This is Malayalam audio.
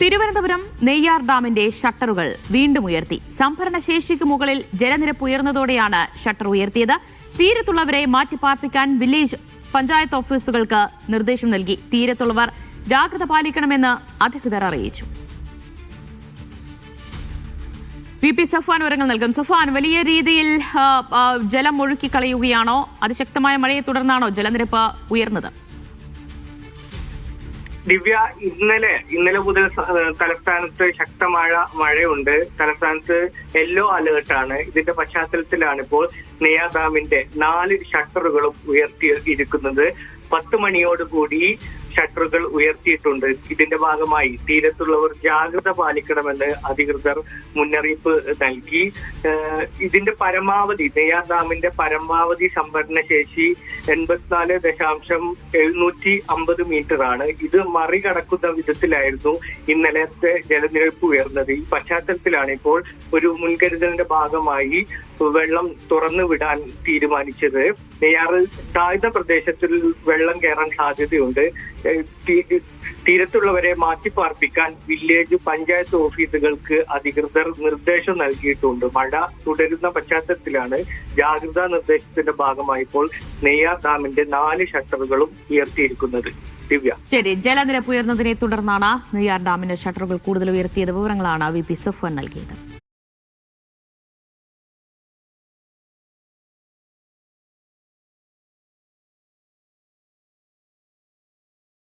തിരുവനന്തപുരം നെയ്യാർ ഡാമിന്റെ ഷട്ടറുകൾ വീണ്ടും ഉയർത്തി. സംഭരണ ശേഷിക്ക് മുകളിൽ ജലനിരപ്പ് ഉയർന്നതോടെയാണ് ഷട്ടർ ഉയർത്തിയത്. തീരത്തുള്ളവരെ മാറ്റിപ്പാർപ്പിക്കാൻ വില്ലേജ് പഞ്ചായത്ത് ഓഫീസുകൾക്ക് നിർദ്ദേശം നൽകി. തീരത്തുള്ളവർ ജാഗ്രത പാലിക്കണമെന്ന് അധികൃതർ അറിയിച്ചു. വി പി സഫാൻ വിവരങ്ങൾ നൽകും. സഫാൻ വലിയ രീതിയിൽ ജലം ഒഴുക്കി കളയുകയാണോ? അതിശക്തമായ മഴയെ തുടർന്നാണോ ജലനിരപ്പ് ഉയർന്നത്? ദിവ്യ ഇന്നലെ ഇന്നലെ മുതൽ തലസ്ഥാനത്ത് ശക്തമായ മഴയുണ്ട്. തലസ്ഥാനത്ത് യെല്ലോ അലേർട്ടാണ് ഇതിന്റെ പശ്ചാത്തലത്തിലാണ് ഇപ്പോൾ നെയ്യാ ഡാമിന്റെ നാല് ഷട്ടറുകളും ഉയർത്തിയിരിക്കുന്നത് പത്ത് മണിയോടുകൂടി ഷട്ടറുകൾ ഉയർത്തിയിട്ടുണ്ട്. ഇതിന്റെ ഭാഗമായി തീരത്തുള്ളവർ ജാഗ്രത പാലിക്കണമെന്ന് അധികൃതർ മുന്നറിയിപ്പ് നൽകി. ഇതിന്റെ പരമാവധി നെയ്യാർ ഡാമിന്റെ പരമാവധി സംഭരണ ശേഷി എൺപത്തിനാല് ദശാംശം എഴുന്നൂറ്റി അമ്പത് മീറ്റർ ആണ് ഇത് മറികടക്കുന്ന വിധത്തിലായിരുന്നു ഇന്നലത്തെ ജലനിരപ്പ് ഉയർന്നത്. ഈ പശ്ചാത്തലത്തിലാണ് ഇപ്പോൾ ഒരു മുൻകരുതലിന്റെ ഭാഗമായി വെള്ളം തുറന്നു വിടാൻ തീരുമാനിച്ചത്. നെയ്യാറിൽ താഴ്ന്ന പ്രദേശത്തിൽ വെള്ളം കയറാൻ സാധ്യതയുണ്ട്. ഏഹ് മാറ്റി തീരത്തുള്ളവരെ മാറ്റിപ്പാർപ്പിക്കാൻ വില്ലേജ് പഞ്ചായത്ത് ഓഫീസുകൾക്ക് അധികൃതർ നിർദ്ദേശം നൽകിയിട്ടുണ്ട്. മഴ തുടരുന്ന പശ്ചാത്തലത്തിലാണ് ജാഗ്രതാ നിർദ്ദേശത്തിന്റെ ഭാഗമായി ഇപ്പോൾ നെയ്യാർ ഡാമിന്റെ നാല് ഷട്ടറുകളും ഉയർത്തിയിരിക്കുന്നത്. ദിവ്യ. ശരി ജലനിരപ്പ് ഉയർന്നതിനെ തുടർന്നാണ് നെയ്യാർ ഡാമിന്റെ ഷട്ടറുകൾ കൂടുതൽ ഉയർത്തിയത്. വിവരങ്ങളാണ് വി പി സഫാൻ നൽകിയത്.